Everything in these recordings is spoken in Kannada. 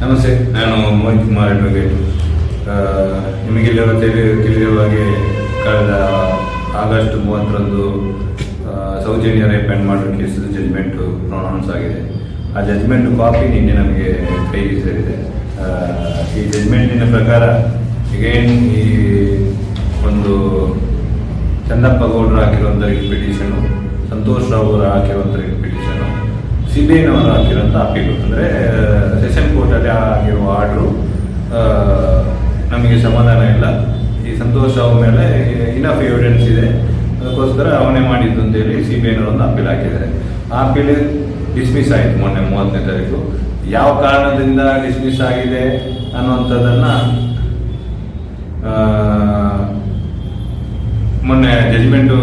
ನಮಸ್ತೆ, ನಾನು ಮೋಹಿತ್ ಕುಮಾರ್ ಅಡ್ವೊಕೇಟ್ ನಿಮಗೆ ನಿಮಗೆಲ್ಲ ತಿಳಿ ತಿಳಿದಿರುವ ಹಾಗೆ ಕಳೆದ ಆಗಸ್ಟ್ ಮೂವತ್ತರಂದು Sowjanya rape and murder case judgement pronounce ಆಗಿದೆ. ಆ ಜಜ್ಮೆಂಟ್ ಕಾಪಿ ನಿನ್ನೆ ನಮಗೆ ಕೈಗೆ ಸೇರಿದೆ ಈ ಜಜ್ಮೆಂಟಿನ ಪ್ರಕಾರ ಅಗೇನ್ ಈ ಒಂದು ಚಂದಪ್ಪ ಗೌಡರು ಹಾಕಿರುವಂಥ ರಿಟ್ ಪಿಟಿಷನು ಸಂತೋಷ್ ರಾವ್ ಅವರು ಹಾಕಿರುವಂಥ ರಿಟ್ ಪಿಟಿಷನು ಸಿ ಬಿ ಐನವರು ಹಾಕಿರುವಂಥ ಅಪೀಲು ಅಂದರೆ ಸೆಷನ್ ಕೋರ್ಟಲ್ಲಿ ಆಗಿರುವ ಆರ್ಡ್ರು ನಮಗೆ ಸಮಾಧಾನ ಇಲ್ಲ. ಈ ಸಂತೋಷ್ ಅವ್ರ ಮೇಲೆ ಇನಫ್ ಎವಿಡೆನ್ಸ್ ಇದೆ. ಅದಕ್ಕೋಸ್ಕರ ಅವನೇ ಮಾಡಿದ್ದು ಅಂತೇಳಿ ಸಿ ಬಿ ಐನವರೊಂದು ಅಪೀಲ್ ಹಾಕಿದ್ದಾರೆ. ಆ ಅಪೀಲ್ ಡಿಸ್ಮಿಸ್ ಆಯಿತು ಮೊನ್ನೆ ಮೂವತ್ತನೇ ತಾರೀಕು. ಯಾವ ಕಾರಣದಿಂದ ಡಿಸ್ಮಿಸ್ ಆಗಿದೆ ಅನ್ನುವಂಥದ್ದನ್ನು ಮೊನ್ನೆ ಜಜ್ಮೆಂಟು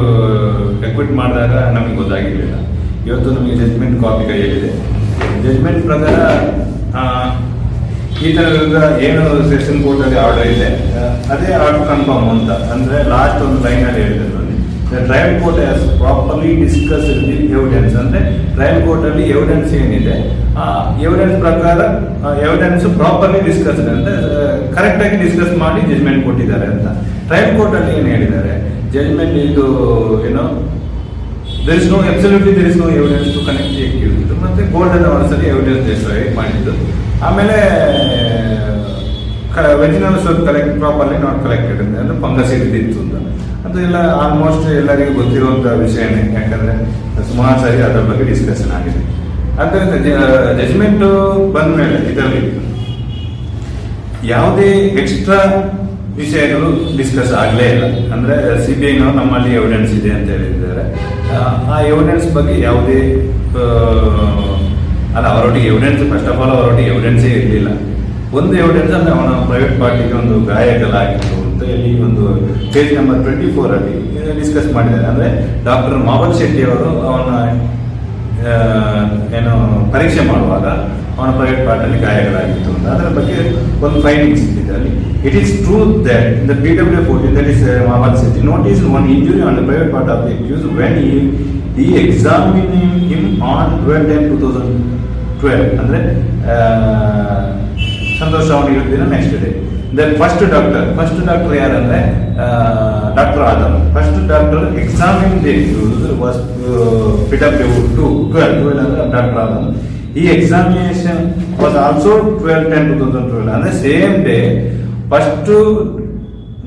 ಎಕ್ವಿಟ್ ಮಾಡಿದಾಗ ನಮಗೆ ಗೊತ್ತಾಗಿರಲಿಲ್ಲ. ಇವತ್ತು ನಮಗೆ ಜಜ್ಮೆಂಟ್ ಕಾಪಿ ಕೈಯಲ್ಲಿದೆ. ಜಜ್ಮೆಂಟ್ ಪ್ರಕಾರ ಈ ಥರ ಏನು ಸೆಷನ್ ಕೋರ್ಟಲ್ಲಿ ಆರ್ಡರ್ ಇದೆ. ಅದೇ ಆರ್ಡರ್ ಕನ್ಫರ್ಮ್ ಅಂತ. ಅಂದರೆ ಲಾಸ್ಟ್ ಒಂದು ಲೈನಲ್ಲಿ ಹೇಳಿದೆ ನೋಡಿ. Trial court properly discuss the evidence ಅಂದರೆ ಟ್ರಯಲ್ ಕೋರ್ಟಲ್ಲಿ ಎವಿಡೆನ್ಸ್ ಏನಿದೆ, ಆ ಎವಿಡೆನ್ಸ್ ಪ್ರಕಾರ ಎವಿಡೆನ್ಸ್ ಪ್ರಾಪರ್ಲಿ ಡಿಸ್ಕಸ್ ಕರೆಕ್ಟ್ ಕರೆಕ್ಟಾಗಿ ಡಿಸ್ಕಸ್ ಮಾಡಿ ಜಜ್ಮೆಂಟ್ ಕೊಟ್ಟಿದ್ದಾರೆ ಅಂತ. ಟ್ರಯಲ್ ಕೋರ್ಟಲ್ಲಿ ಏನು ಹೇಳಿದ್ದಾರೆ? ಜಜ್ಮೆಂಟ್ ಇದು ಏನೋ there is no absolutely there is no evidence to connect accused ಮತ್ತೆ ಗೋಲ್ಡನ್ ಒಂದ್ಸರಿ ಎವಿಡೆನ್ಸ್ ಡಿಸ್ಟ್ರಾಯ್ ಮಾಡಿದ್ದು. ಆಮೇಲೆ ವೆಜಿನಲ್ ಸ್ವಲ್ಪ ಕಲೆಕ್ಟ್ ಪ್ರಾಪರ್ಲಿ ನಾಟ್ ಕಲೆಕ್ಟೆಡ್ ಅಂದ್ರೆ ಫಂಗಸ್ ಹಿಡಿದಿತ್ತು ಅಂತ. ಅದು ಎಲ್ಲ ಆಲ್ಮೋಸ್ಟ್ ಎಲ್ಲರಿಗೂ ಗೊತ್ತಿರುವಂಥ ವಿಷಯನೇ ಯಾಕಂದರೆ ಸುಮಾರು ಸಾರಿ ಅದರ ಬಗ್ಗೆ ಡಿಸ್ಕಷನ್ ಆಗಿದೆ. ಆದ್ದರಿಂದ ಜಜ್ಮೆಂಟು ಬಂದ ಮೇಲೆ ಇದರಲ್ಲಿ ಯಾವುದೇ ಎಕ್ಸ್ಟ್ರಾ ವಿಷಯಗಳು ಡಿಸ್ಕಸ್ ಆಗಲೇ ಇಲ್ಲ. ಅಂದರೆ ಸಿ ಬಿ ಐನವರು ನಮ್ಮಲ್ಲಿ ಎವಿಡೆನ್ಸ್ ಇದೆ ಅಂತ ಹೇಳಿದ್ದಾರೆ. ಆ, ಎವಿಡೆನ್ಸ್ ಬಗ್ಗೆ ಯಾವುದೇ ಅಲ್ಲ ಅವರೊಟ್ಟಿಗೆ ಎವಿಡೆನ್ಸ್ ಫಸ್ಟ್ ಆಫ್ ಆಲ್ ಅವರೊಟ್ಟಿಗೆ ಎವಿಡೆನ್ಸೇ ಇರಲಿಲ್ಲ. ಒಂದು ಎವಿಡೆನ್ಸ್ ಅಂದರೆ ಅವನ ಪ್ರೈವೇಟ್ ಪಾರ್ಟಿಗೆ ಒಂದು ಗಾಯಗಳಾಗಿತ್ತು ಅಂತ ಹೇಳಿ ಒಂದು ಪೇಜ್ ನಂಬರ್ ಟ್ವೆಂಟಿ ಫೋರಲ್ಲಿ ಡಿಸ್ಕಸ್ ಮಾಡಿದ್ದಾರೆ. ಅಂದರೆ ಡಾಕ್ಟರ್ ಮಾವಲ್ ಶೆಟ್ಟಿ ಅವರು ಅವನ ಏನು ಪರೀಕ್ಷೆ ಮಾಡುವಾಗ ಅವನ ಪ್ರೈವೇಟ್ ಪಾರ್ಟಲ್ಲಿ ಗಾಯಗಳಾಗಿತ್ತು ಅಂತ. ಅದರ ಬಗ್ಗೆ ಒಂದು ಫೈಂಡಿಂಗ್ಸ್ ಇದೆ ಅಲ್ಲಿ. It is true that the P W fourteen that is mammal city notice one injury on the private part of the accuse when he he examining him on twelve ten two thousand twelve ಅಂದರೆ ಸಂತೋಷ್ ಅವನಿಗೆ ದಿನ next day then first doctor first doctor ಯಾರಂದ್ರೆ doctor Adam first doctor examine day was PW two twelve twelve ಅಂದ್ರೆ ಡಾಕ್ಟರ್ ಆದಮ್ ಈ examination was also twelve ten two thousand twelve ಅಂದ್ರೆ same day first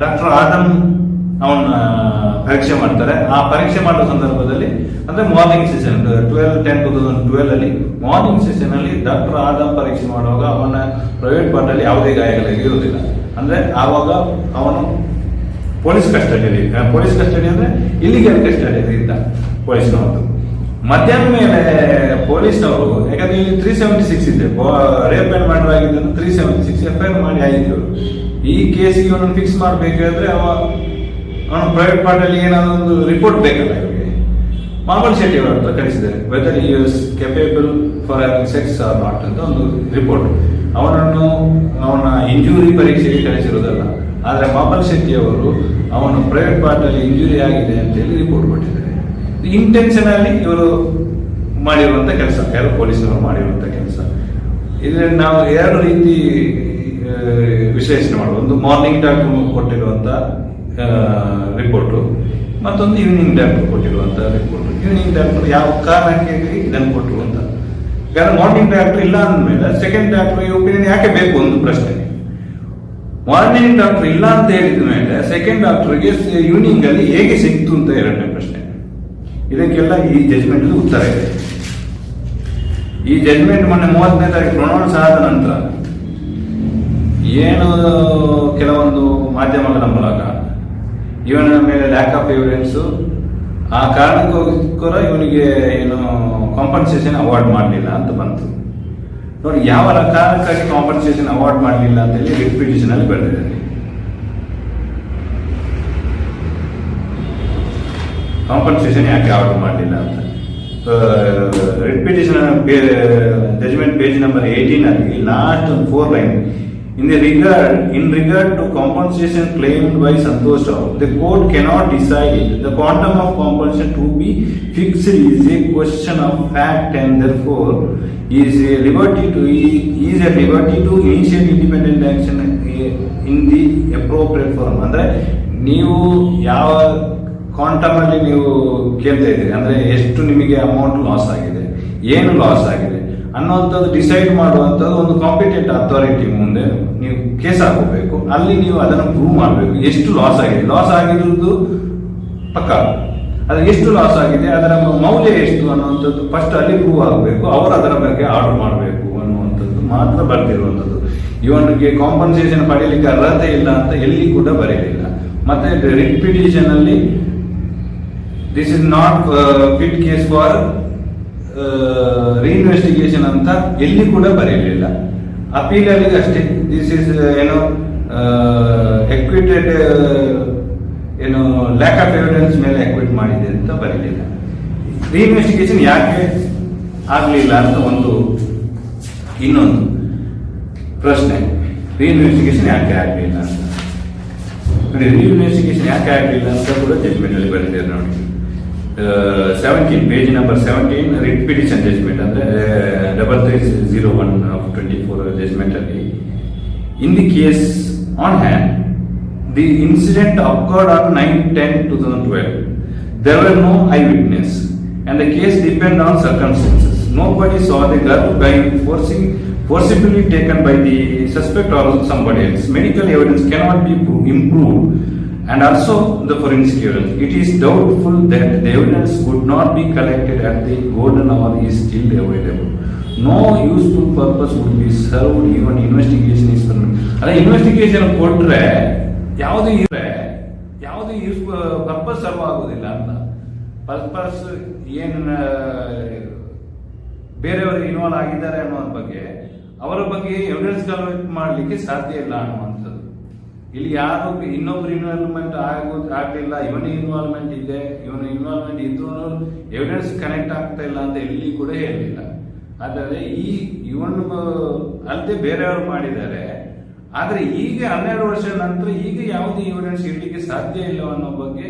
doctor Adam ಅವನ ಪರೀಕ್ಷೆ ಮಾಡ್ತಾರೆ. ಆ ಪರೀಕ್ಷೆ ಮಾಡುವ ಸಂದರ್ಭದಲ್ಲಿ, ಅಂದ್ರೆ morning session twelve ten two thousand twelve ಅಲ್ಲಿ ಮಾರ್ನಿಂಗ್ ಸೆಷನ್ ಅಲ್ಲಿ ಡಾಕ್ಟರ್ ಆದಮ್ ಪರೀಕ್ಷೆ ಮಾಡುವಾಗ ಅವನ ಪ್ರೈವೇಟ್ ಪಾರ್ಟ್ ಅಲ್ಲಿ ಯಾವುದೇ ಗಾಯಗಳಿಗೆ ಇರುವುದಿಲ್ಲ. ಅಂದ್ರೆ ಆವಾಗ ಅವನು ಪೊಲೀಸ್ ಕಸ್ಟಡಿಯಲ್ಲಿ ಪೊಲೀಸ್ ಕಸ್ಟಡಿ ಅಂದ್ರೆ ಇಲ್ಲಿಗಲ್ ಕಸ್ಟಡಿಯಲ್ಲಿ ಇದ್ದ ಪೊಲೀಸ್ನವರು ಮಧ್ಯಾಹ್ನ ಮೇಲೆ ಪೊಲೀಸ್ನವರು, ಯಾಕಂದ್ರೆ ಇಲ್ಲಿ ತ್ರೀ ಸೆವೆಂಟಿ ಸಿಕ್ಸ್ ಇದೆ rape and murder three seventy six F I R ಮಾಡಿ ಆಗಿದ್ರು ಈ ಕೇಸಿಗೆ ಅವನನ್ನು ಫಿಕ್ಸ್ ಮಾಡಬೇಕಾದ್ರೆ ಅವ ಅವನು ಪ್ರೈವೇಟ್ ಪಾರ್ಟಲ್ಲಿ ಏನಾದ್ರು ಒಂದು ರಿಪೋರ್ಟ್ ಬೇಕಲ್ಲ ಇವರಿಗೆ. ಮಾಮೂಲ್ ಶೆಟ್ಟಿ ಅವರ ಹತ್ರ ಕಳಿಸಿದ್ದಾರೆ. Whether he is capable for having sex or not ಅಂತ ಒಂದು ರಿಪೋರ್ಟ್ ಅವನನ್ನು ಅವನ ಇಂಜುರಿ ಪರೀಕ್ಷೆಗೆ ಕಳಿಸಿರೋದಲ್ಲ. ಆದರೆ ಮಾಮಲ್ ಶೆಟ್ಟಿ ಅವರು ಅವನು ಪ್ರೈವೇಟ್ ಪಾರ್ಟಲ್ಲಿ ಇಂಜುರಿ ಆಗಿದೆ ಅಂತೇಳಿ ರಿಪೋರ್ಟ್ ಕೊಟ್ಟಿದ್ದಾರೆ. ಇಂಟೆನ್ಷನಲ್ಲಿ ಇವರು ಮಾಡಿರುವಂಥ ಕೆಲಸ, ಯಾರು ಪೊಲೀಸರು ಮಾಡಿರುವಂಥ ಕೆಲಸ. ಇದರಲ್ಲಿ ನಾವು ಎರಡು ರೀತಿ ವಿಶ್ಲೇಷಣೆ ಮಾಡುವ. ಒಂದು ಮಾರ್ನಿಂಗ್ ಡಾಕ್ಟರ್ ಕೊಟ್ಟಿರುವಂಥ ರಿಪೋರ್ಟು ಮತ್ತೊಂದು ಈವ್ನಿಂಗ್ ಡಾಕ್ಟರ್ ಕೊಟ್ಟಿರುವಂಥ ರಿಪೋರ್ಟ್ ಈವ್ನಿಂಗ್ ಡಾಕ್ಟರ್ ಯಾವ ಕಾರಣಕ್ಕೆ ಇದನ್ನು ಕೊಟ್ಟರು ಅಂತ. ಯಾಕಂದ್ರೆ ಮಾರ್ನಿಂಗ್ ಡಾಕ್ಟರ್ ಇಲ್ಲ ಅಂದಮೇಲೆ ಸೆಕೆಂಡ್ ಡಾಕ್ಟರ್ ಈ ಒಪಿನಿಯನ್ ಯಾಕೆ ಬೇಕು ಒಂದು ಪ್ರಶ್ನೆ. ಮಾರ್ನಿಂಗ್ ಡಾಕ್ಟರ್ ಇಲ್ಲ ಅಂತ ಹೇಳಿದ ಮೇಲೆ ಸೆಕೆಂಡ್ ಡಾಕ್ಟರ್ಗೆ ಈವ್ನಿಂಗ್ ಅಲ್ಲಿ ಹೇಗೆ ಸಿಕ್ತು ಅಂತ ಎರಡನೇ ಪ್ರಶ್ನೆ. ಇದಕ್ಕೆಲ್ಲ ಈ ಜಜ್ಮೆಂಟ್ ಉತ್ತರ ಇದೆ. ಈ ಜಜ್ಮೆಂಟ್ ಮೊನ್ನೆ ಮೂವತ್ತನೇ ತಾರೀಕು ಪ್ರೊನೌನ್ಸ್ ಆದ ನಂತರ ಏನು ಕೆಲವೊಂದು ಮಾಧ್ಯಮಗಳ ಮೂಲಕ, ಇವನ ಮೇಲೆ ಲ್ಯಾಕ್ ಆಫ್ ಎವಿಡೆನ್ಸು ಆ ಕಾರಣಕ್ಕೋಸ್ಕರ ಇವನಿಗೆ ಏನು ಕಾಂಪನ್ಸೇಷನ್ ಅವಾರ್ಡ್ ಮಾಡಲಿಲ್ಲ ಅಂತ ಬಂತು. ನೋಡಿ, ಯಾವ ಕಾರಣಕ್ಕಾಗಿ ಕಾಂಪನ್ಸೇಷನ್ ಅವಾರ್ಡ್ ಮಾಡಲಿಲ್ಲ ಅಂತ ಹೇಳಿ ಪಿಟಿಷನ್ ಅಲ್ಲಿ ಬರೆದಿದ್ದಾರೆ ಕಾಂಪನ್ಸೇಷನ್ ಯಾಕೆ ಆರ್ಡರ್ ಮಾಡಲಿಲ್ಲ ಅಂತ? Writ petition judgement page number eighteen ಅಲ್ಲಿ ಲಾಸ್ಟ್ ಒಂದು four line in the regard in regard to compensation claim by Santosh Rao the court cannot decide the quantum of compensation to be fixed is a question of fact and therefore is a liberty to is a liberty to initial independent action in the appropriate form ಅಂದ್ರೆ, ನೀವು ಯಾವ ಕ್ವಾಂಟಮ್ ಅಲ್ಲಿ ನೀವು ಕೇಳ್ತಾ ಇದ್ದೀರಿ. ಅಂದ್ರೆ ಎಷ್ಟು ನಿಮಗೆ ಅಮೌಂಟ್ ಲಾಸ್ ಆಗಿದೆ, ಏನು ಲಾಸ್ ಆಗಿದೆ ಅನ್ನುವಂಥದ್ದು ಡಿಸೈಡ್ ಮಾಡುವಂಥದ್ದು ಒಂದು ಕಾಂಪಿಟೆಂಟ್ ಅಥಾರಿಟಿ ಮುಂದೆ ನೀವು ಕೇಸ್ ಹಾಕೋಬೇಕು ಅಲ್ಲಿ ನೀವು ಅದನ್ನು ಪ್ರೂವ್ ಮಾಡಬೇಕು. ಎಷ್ಟು ಲಾಸ್ ಆಗಿದೆ. ಲಾಸ್ ಆಗಿರುವುದು ಪಕ್ಕ. ಅದು ಎಷ್ಟು ಲಾಸ್ ಆಗಿದೆ, ಅದರ ಮೌಲ್ಯ ಎಷ್ಟು ಅನ್ನುವಂಥದ್ದು ಫಸ್ಟ್ ಅಲ್ಲಿ ಪ್ರೂವ್ ಆಗಬೇಕು. ಅವರು ಅದರ ಬಗ್ಗೆ ಆರ್ಡರ್ ಮಾಡಬೇಕು ಅನ್ನುವಂಥದ್ದು ಮಾತ್ರ ಬರ್ತಿರುವಂಥದ್ದು ಇವನಿಗೆ ಕಾಂಪನ್ಸೇಷನ್ ಪಡೆಯಲಿಕ್ಕೆ ಅರ್ಹತೆ ಇಲ್ಲ ಅಂತ ಎಲ್ಲಿ ಕೂಡ ಬರೆಯಲಿಲ್ಲ. ಮತ್ತೆ ರಿಪಿಟೇಷನ್ ಅಲ್ಲಿ this is not fit case for reinvestigation ಅಂತ ಎಲ್ಲಿ ಕೂಡ ಬರೆಯಲಿಲ್ಲ. ಅಪೀಲಲ್ಲಿ ಅಷ್ಟೇ. ದಿಸ್ ಇಸ್ ಏನೋ ಎಕ್ವಿಟೆಡ್ ಏನು ಲ್ಯಾಕ್ ಆಫ್ ಎವಿಡೆನ್ಸ್ ಮೇಲೆ ಎಕ್ವಿಟ್ ಮಾಡಿದೆ ಅಂತ ಬರೀಲಿಲ್ಲ ರೀಇನ್ವೆಸ್ಟಿಗೇಷನ್ ಯಾಕೆ ಆಗಲಿಲ್ಲ ಅಂತ ಒಂದು ಇನ್ನೊಂದು ಪ್ರಶ್ನೆ. ರೀಇನ್ವೆಸ್ಟಿಗೇಷನ್ ಯಾಕೆ ಆಗಲಿಲ್ಲ ಅಂತ. ರೀಇನ್ವೆಸ್ಟಿಗೇಷನ್ ಯಾಕೆ ಆಗಲಿಲ್ಲ ಅಂತ ಕೂಡ ಜಡ್ಜ್ಮೆಂಟ್ ಅಲ್ಲಿ ಬರೆದಿದ್ದಾರೆ ನೋಡಿ. Seventeen page number seventeen writ petition judgment ಅಂದ್ರೆ double three zero one of twenty four judgment ಅಲ್ಲಿ in the case on hand the incident occurred on 9-10-2012. There were no eyewitness and the case depend on circumstances. Nobody saw the girl being forcing, forcibly taken by the suspect or somebody else. Medical evidence cannot be pro- improved and also the forensic evidence. It is doubtful that the evidence would not be collected at the golden hour is still available. No useful purpose would be served even investigation is permitted. ಅದೇ ಇನ್ವೆಸ್ಟಿಗೇಷನ್ ಕೊಟ್ರೆ ಯಾವುದು ಇದ್ರೆ ಯಾವುದು ಯೂಸ್ ಪರ್ಪಸ್ ಸರ್ವ್ ಆಗೋದಿಲ್ಲ ಅಂತ ಪರ್ಪಸ್ ಏನು ಬೇರೆಯವರು ಇನ್ವಾಲ್ವ್ ಆಗಿದ್ದಾರೆ ಅನ್ನೋದ್ರ ಬಗ್ಗೆ ಅವರ ಬಗ್ಗೆ ಎವಿಡೆನ್ಸ್ ಕಲೆಕ್ಟ್ ಮಾಡಲಿಕ್ಕೆ ಸಾಧ್ಯ ಇಲ್ಲ ಅನ್ನುವಂಥದ್ದು ಇಲ್ಲಿ ಯಾರು ಇನ್ನೊಬ್ರು ಇನ್ವಾಲ್ವ್ಮೆಂಟ್ ಆಗೋದು ಆಗಲಿಲ್ಲ, ಇವನು ಇನ್ವಾಲ್ವ್ಮೆಂಟ್ ಇದೆ, ಇವನ ಇನ್ವಾಲ್ವ್ಮೆಂಟ್ ಇದ್ರೂ ಎವಿಡೆನ್ಸ್ ಕನೆಕ್ಟ್ ಆಗ್ತಾ ಇಲ್ಲ ಅಂತ ಇಲ್ಲಿ ಕೂಡ ಹೇಳಲಿಲ್ಲ ಆದರೆ ಈ ಇವನು ಅಲ್ಲದೆ ಬೇರೆಯವರು ಮಾಡಿದ್ದಾರೆ. ಆದರೆ ಈಗ ಹನ್ನೆರಡು ವರ್ಷ ನಂತರ ಈಗ ಯಾವುದೇ ಎವಿಡೆನ್ಸ್ ಇಡಲಿಕ್ಕೆ ಸಾಧ್ಯ ಇಲ್ಲ ಅನ್ನೋ ಬಗ್ಗೆ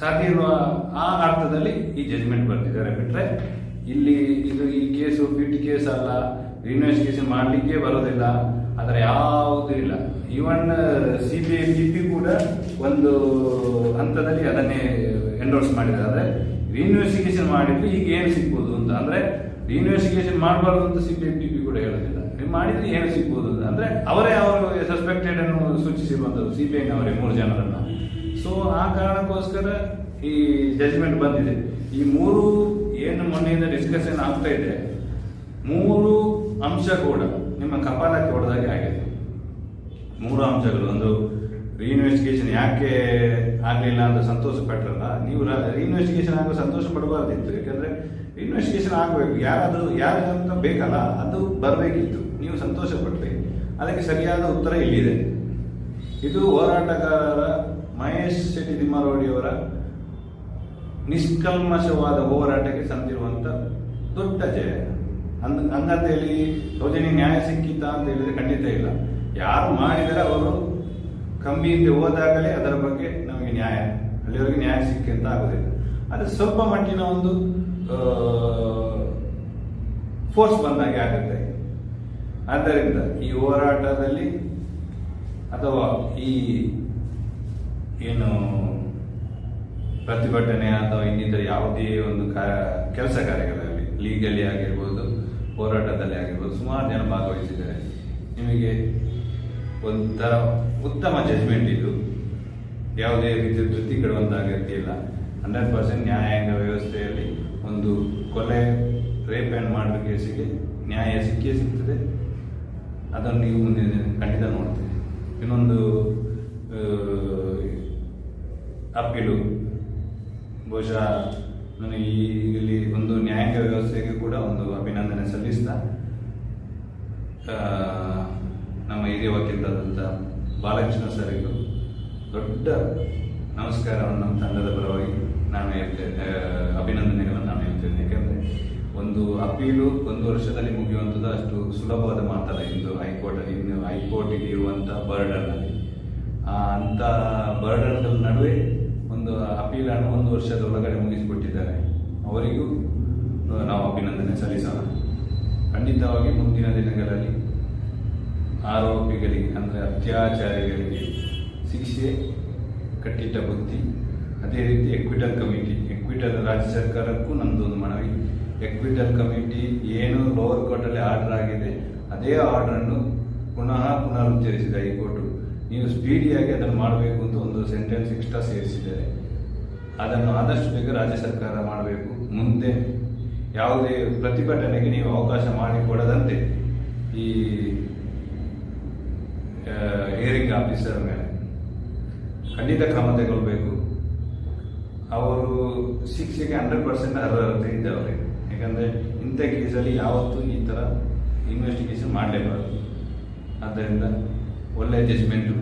ಸಾಧ್ಯ ಇರುವ ಆ ಅರ್ಥದಲ್ಲಿ ಈ ಜಜ್ಮೆಂಟ್ ಬರ್ತಿದ್ದಾರೆ ಬಿಟ್ರೆ ಇಲ್ಲಿ ಇದು ಈ ಕೇಸು ಬಿಟ್ ಕೇಸ್ ಅಲ್ಲ ಇನ್ವೆಸ್ಟಿಗೇಷನ್ ಮಾಡಲಿಕ್ಕೆ ಬರೋದಿಲ್ಲ. ಅದರ ಯಾವುದೂ ಇಲ್ಲ. Even C B I P ಕೂಡ ಒಂದು ಹಂತದಲ್ಲಿ ಅದನ್ನೇ ಎಂಡೋರ್ಸ್ ಮಾಡಿದ್ದಾರೆ. ಅಂದ್ರೆ ಇನ್ವೆಸ್ಟಿಗೇಷನ್ ಮಾಡಿದ್ರೆ ಈಗ ಏನು ಸಿಗ್ಬೋದು ಅಂತ. ಅಂದ್ರೆ ಇನ್ವೆಸ್ಟಿಗೇಷನ್ ಮಾಡಬಾರ್ದು ಅಂತ C B I P P ಕೂಡ ಹೇಳೋದಿಲ್ಲ. ನೀವು ಮಾಡಿದ್ರೆ ಏನು ಸಿಗ್ಬೋದು ಅಂತ. ಅಂದ್ರೆ ಅವರೇ ಅವರು ಸಸ್ಪೆಕ್ಟೆಡ್ ಅನ್ನು ಸೂಚಿಸಿರುವಂಥದ್ದು ಸಿ ಬಿ ಐನವರೇ ಮೂರು ಜನರನ್ನು. ಸೊ ಆ ಕಾರಣಕ್ಕೋಸ್ಕರ ಈ ಜಜ್ಮೆಂಟ್ ಬಂದಿದೆ. ಈ ಮೂರು ಏನು ಮೊನ್ನೆಯಿಂದ ಡಿಸ್ಕಷನ್ ಆಗ್ತಾ ಇದೆ. ಮೂರು ಅಂಶ ಕೂಡ. ನಿಮ್ಮ ಕಪಾಲಕ್ಕೆ ಹೊಡೆದಾಗೆ ಆಗಿದೆ. ಮೂರು ಅಂಶಗಳು. ಒಂದು ರೀಇನ್ವೆಸ್ಟಿಗೇಷನ್ ಯಾಕೆ ಆಗಲಿಲ್ಲ ಅಂತ ಸಂತೋಷ ಪಟ್ಟರಲ್ಲ ನೀವು ರೀಇನ್ವೆಸ್ಟಿಗೇಷನ್ ಆಗೋ ಸಂತೋಷ ಪಡಬಾರ್ದಿತ್ತು ಯಾಕಂದ್ರೆ ಇನ್ವೆಸ್ಟಿಗೇಷನ್ ಆಗಬೇಕು. ಯಾರಾದರೂ ಯಾರು ಅಂತ ಬೇಕಲ್ಲ, ಅದು ಬರಬೇಕಿತ್ತು. ನೀವು ಸಂತೋಷ ಪಟ್ಟರೆ ಅದಕ್ಕೆ ಸರಿಯಾದ ಉತ್ತರ ಇಲ್ಲಿದೆ. ಇದು ಹೋರಾಟಗಾರರ ಮಹೇಶ್ ಶೆಟ್ಟಿ ತಿಮ್ಮಾರೋಡಿಯವರ ನಿಷ್ಕಲ್ಮಶವಾದ ಹೋರಾಟಕ್ಕೆ ಸಂದಿರುವಂಥ ದೊಡ್ಡ ಜಯ. ಅಂದ್ ಹಂಗಂತ ಹೇಳಿ ನ್ಯಾಯ ಸಿಕ್ಕಿತ ಅಂತ ಹೇಳಿದ್ರೆ ಖಂಡಿತ ಇಲ್ಲ. ಯಾರು ಮಾಡಿದರೆ ಅವರು ಕಂಬಿಯಿಂದ ಹೋದಾಗಲೇ ಅದರ ಬಗ್ಗೆ ನಮಗೆ ನ್ಯಾಯ, ಅಲ್ಲಿವರೆಗೆ ನ್ಯಾಯ ಸಿಕ್ಕಂತ ಆಗೋದಿಲ್ಲ. ಅದು ಸ್ವಲ್ಪ ಮಟ್ಟಿನ ಒಂದು ಫೋರ್ಸ್ ಬಂದಾಗೆ ಆಗುತ್ತೆ. ಆದ್ದರಿಂದ ಈ ಹೋರಾಟದಲ್ಲಿ ಅಥವಾ ಈ ಏನು ಪ್ರತಿಭಟನೆ ಅಥವಾ ಇನ್ನಿತರ ಯಾವುದೇ ಒಂದು ಕೆಲಸ ಕಾರ್ಯಗಳಲ್ಲಿ ಲೀಗಲಿ ಆಗಿರ್ಬೋದು ಹೋರಾಟದಲ್ಲಿ ಆಗಿರ್ಬೋದು, ಸುಮಾರು ಜನ ಭಾಗವಹಿಸಿದ್ದಾರೆ. ನಿಮಗೆ ಒಂಥರ ಉತ್ತಮ ಜಜ್ಮೆಂಟ್ ಇದು. ಯಾವುದೇ ರೀತಿಯ ತೃಪ್ತಿ ಅಗತ್ಯ ಇಲ್ಲ. ಹಂಡ್ರೆಡ್ ಪರ್ಸೆಂಟ್ ನ್ಯಾಯಾಂಗ ವ್ಯವಸ್ಥೆಯಲ್ಲಿ ಒಂದು ಕೊಲೆ ರೇಪ್ ಆ್ಯಂಡ್ ಮಾಡಿದ ಕೇಸಿಗೆ ನ್ಯಾಯ ಸಿಕ್ಕೇ ಸಿಗ್ತದೆ. ಅದನ್ನು ನೀವು ಮುಂದೆ ಖಂಡಿತ ನೋಡ್ತೀರಿ. ಇನ್ನೊಂದು ಅಪ್ಪೀಲು ಬಹುಶಃ ನನಗೆ ಈ ಇಲ್ಲಿ ಒಂದು ನ್ಯಾಯಾಂಗ ವ್ಯವಸ್ಥೆಗೆ ಕೂಡ ಒಂದು ಅಭಿನಂದನೆ ಸಲ್ಲಿಸ್ತಾ ನಮ್ಮ ಹಿರಿಯ ವಕೀಲರಾದಂಥ ಬಾಲಕೃಷ್ಣ ಸರಿಗೂ ದೊಡ್ಡ ನಮಸ್ಕಾರವನ್ನು ನಮ್ಮ ತಂಡದ ಪರವಾಗಿ ನಾನು ಹೇಳ್ತೇನೆ ಅಭಿನಂದನೆಗಳನ್ನು ನಾನು ಹೇಳ್ತೇನೆ. ಯಾಕೆಂದರೆ ಒಂದು ಅಪೀಲು ಒಂದು ವರ್ಷದಲ್ಲಿ ಮುಗಿಯುವಂಥದ್ದು ಅಷ್ಟು ಸುಲಭವಾದ ಮಾತಲ್ಲ ಇಂದು ಹೈಕೋರ್ಟ್ ಇನ್ನು ಹೈಕೋರ್ಟಿಗೆ ಇರುವಂಥ ಬರ್ಡನ್ನಲ್ಲಿ ಆ, ಅಂಥ ಬರ್ಡನ್ ನಡುವೆ ಒಂದು ಅಪೀಲನ್ನು ಒಂದು ವರ್ಷದ ಒಳಗಡೆ ಮುಗಿಸಿಕೊಟ್ಟಿದ್ದಾರೆ. ಅವರಿಗೂ ನಾವು ಅಭಿನಂದನೆ ಸಲ್ಲಿಸೋಣ. ಖಂಡಿತವಾಗಿ ಮುಂದಿನ ದಿನಗಳಲ್ಲಿ ಆರೋಪಿಗಳಿಗೆ, ಅಂದರೆ ಅತ್ಯಾಚಾರಿಗಳಿಗೆ ಶಿಕ್ಷೆ ಕಟ್ಟಿಟ್ಟ ಬುದ್ಧಿ ಅದೇ ರೀತಿ ಎಕ್ವಿಟಲ್ ಕಮಿಟಿ ಎಕ್ವಿಟಲ್ ರಾಜ್ಯ ಸರ್ಕಾರಕ್ಕೂ ನಮ್ಮದೊಂದು ಮನವಿ. ಎಕ್ವಿಟಲ್ ಕಮಿಟಿ ಏನು ಲೋವರ್ ಕೋರ್ಟಲ್ಲಿ ಆರ್ಡರ್ ಆಗಿದೆ, ಅದೇ ಆರ್ಡರನ್ನು ಪುನಃ ಪುನರುಚ್ಚರಿಸಿದೆ ಹೈಕೋರ್ಟು. ನೀವು ಸ್ಪೀಡಿಯಾಗಿ ಅದನ್ನು ಮಾಡಬೇಕು ಅಂತ ಒಂದು ಸೆಂಟೆನ್ಸ್ ಎಕ್ಸ್ಟ್ರಾ ಸೇರಿಸಿದ್ದಾರೆ. ಅದನ್ನು ಆದಷ್ಟು ಬೇಗ ರಾಜ್ಯ ಸರ್ಕಾರ ಮಾಡಬೇಕು. ಮುಂದೆ ಯಾವುದೇ ಪ್ರತಿಭಟನೆಗೆ ನೀವು ಅವಕಾಶ ಮಾಡಿಕೊಡದಂತೆ ಈ ಹಿಯರಿಂಗ್ ಆಫೀಸರ್ ಮೇಲೆ ಖಂಡಿತ ಕ್ರಮ ತಗೊಳ್ಬೇಕು ಅವರು ಶಿಕ್ಷೆಗೆ ಹಂಡ್ರೆಡ್ ಪರ್ಸೆಂಟ್ ಅರ್ಹತೆ ಇದೆ ಅವರಿಗೆ ಯಾಕಂದರೆ ಇಂಥ ಕೇಸಲ್ಲಿ ಯಾವತ್ತೂ ಈ ಥರ ಇನ್ವೆಸ್ಟಿಗೇಷನ್ ಮಾಡಲೇಬಾರ್ದು. ಆದ್ದರಿಂದ ಒಳ್ಳೆಯ ಜಜ್ಮೆಂಟು